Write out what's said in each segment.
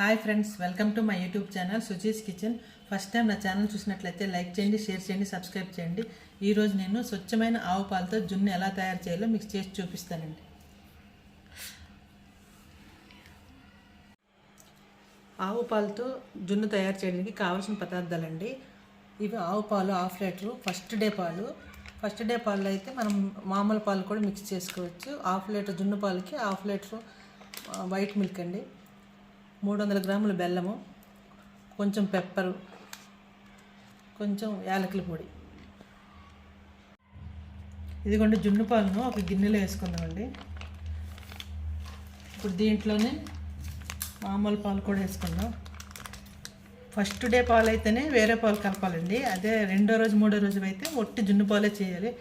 Hi friends welcome to my YouTube channel Suji's kitchen first time నా channel చూసినట్లయితే like చేయండి share చేయండి subscribe చేయండి. ఈరోజు నేను స్వచ్ఛమైన ఆవు పాలతో జున్ను ఎలా తయారు చేయాలో మీకు చేసి చూపిస్తానండి. ఆవు పాలతో జున్ను తయారు చేయడానికి కావాల్సిన పదార్థాలండి. ఇవి ఆవు పాలు హాఫ్ లీటరు ఫస్ట్ డే పాలు. ఫస్ట్ డే పాలు అయితే మనం మామూలు పాలు కూడా మిక్స్ చేసుకోవచ్చు. హాఫ్ లీటర్ జున్ను పాలకి హాఫ్ లీటరు వైట్ మిల్క్ అండి. మూడు వందల గ్రాముల బెల్లము కొంచెం పెప్పరు కొంచెం యాలకుల పొడి. ఇదిగోండి జున్ను పాలను ఒక గిన్నెలో వేసుకుందామండి. ఇప్పుడు దీంట్లోనే మామూలు పాలు కూడా వేసుకుందాం. ఫస్ట్ డే పాలు అయితేనే వేరే పాలు కలపాలండి. అదే రెండో రోజు మూడో రోజు అయితే ఒట్టి జున్ను పాలే చేయాలి.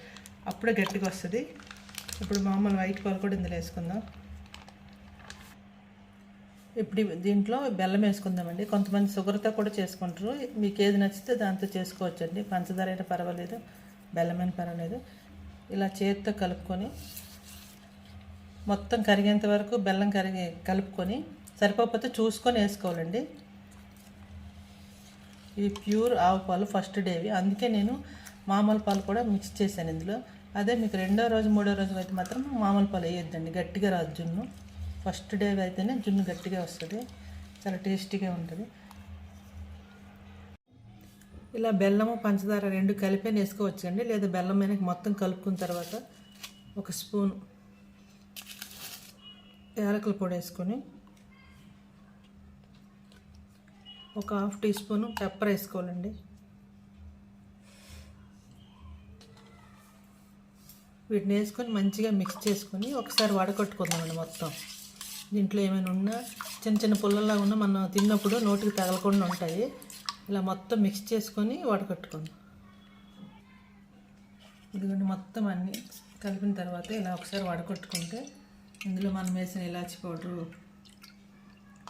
అప్పుడే గట్టిగా వస్తుంది. ఇప్పుడు మామూలు వైట్ పాలు కూడా ఇందులో వేసుకుందాం. ఇప్పుడు దీంట్లో బెల్లం వేసుకుందామండి. కొంతమంది షుగర్తో కూడా చేసుకుంటారు. మీకు ఏది నచ్చితే దాంతో చేసుకోవచ్చండి. పంచదార అయినా పర్వాలేదు బెల్లం అయినా పర్వాలేదు. ఇలా చేతితో కలుపుకొని మొత్తం కరిగేంత వరకు బెల్లం కరిగి కలుపుకొని సరిపోకపోతే చూసుకొని వేసుకోవాలండి. ఇవి ప్యూర్ ఆవు పాలు ఫస్ట్ డేవి అందుకే నేను మామూలు పాలు కూడా మిక్స్ చేశాను ఇందులో. అదే మీకు రెండో రోజు మూడో రోజు అయితే మాత్రం మామూలు పాలు వేయొద్దండి. గట్టిగా రాదు జున్ను. ఫస్ట్ డే అయితేనే జున్ను గట్టిగా వస్తుంది. చాలా టేస్టీగా ఉంటుంది. ఇలా బెల్లము పంచదార రెండు కలిపి వేసుకోవచ్చండి లేదా బెల్లం అయినా మొత్తం కలుపుకున్న తర్వాత ఒక స్పూన్ యాలకుల పొడి వేసుకొని ఒక హాఫ్ టీ స్పూన్ పెప్పర్ వేసుకోవాలండి. వీటిని వేసుకొని మంచిగా మిక్స్ చేసుకొని ఒకసారి వడకట్టుకుందామండి మొత్తం. దీంట్లో ఏమైనా ఉన్నా చిన్న చిన్న పుల్లలా ఉన్నా మనం తిన్నప్పుడు నోటికి తగలకుండా ఉంటాయి. ఇలా మొత్తం మిక్స్ చేసుకొని వడకట్టుకుందాం ఇదిగోండి మొత్తం అన్నీ కలిపిన తర్వాత ఇలా ఒకసారి వడకట్టుకుంటే ఇందులో మనం వేసిన ఇలాచి పౌడరు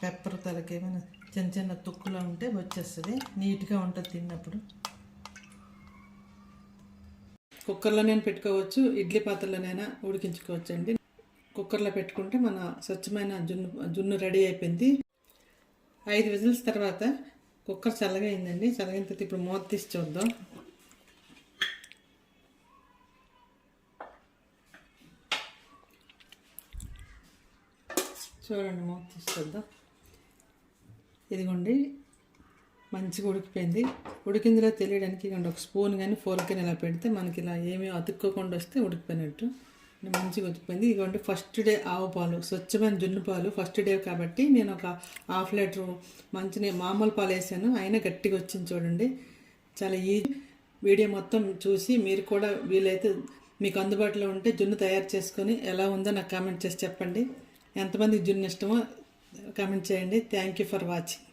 పెప్పర్ తలకి ఏమైనా చిన్న చిన్న తుక్కులో ఉంటే వచ్చేస్తుంది. నీట్గా ఉంటుంది తిన్నప్పుడు. కుక్కర్లోనే పెట్టుకోవచ్చు ఇడ్లీ పాత్రలోనైనా ఉడికించుకోవచ్చు అండి కుక్కర్లో పెట్టుకుంటే మన స్వచ్ఛమైన జున్ను జున్ను రెడీ అయిపోయింది. ఐదు విజిల్స్ తర్వాత కుక్కర్ చల్లగా అయిందండి. చల్లగిన తర్వాత ఇప్పుడు మూత తీసి చూద్దాం. చూడండి మూత తీసి చూద్దాం. ఇదిగోండి మంచిగా ఉడికిపోయింది. ఉడికిందిలో తెలియడానికి ఇదిగోండి ఒక స్పూన్ కానీ ఫోర్ కానీ ఇలా పెడితే మనకి ఇలా ఏమీ అతుక్కోకుండా వస్తే ఉడికిపోయినట్టు. మంచిగా వచ్చిపోయింది. ఇదిగోండి ఫస్ట్ డే ఆవు పాలు స్వచ్ఛమైన జున్ను పాలు ఫస్ట్ డే కాబట్టి నేను ఒక హాఫ్ లీటర్ మంచి మామూలు పాలు వేసాను. అయినా గట్టిగా వచ్చింది చూడండి. చాలా ఈజీ. వీడియో మొత్తం చూసి మీరు కూడా వీలైతే మీకు అందుబాటులో ఉంటే జున్ను తయారు చేసుకొని ఎలా ఉందో నాకు కామెంట్ చేసి చెప్పండి. ఎంతమందికి జున్ను ఇష్టమో కామెంట్ చేయండి. Thank you for watching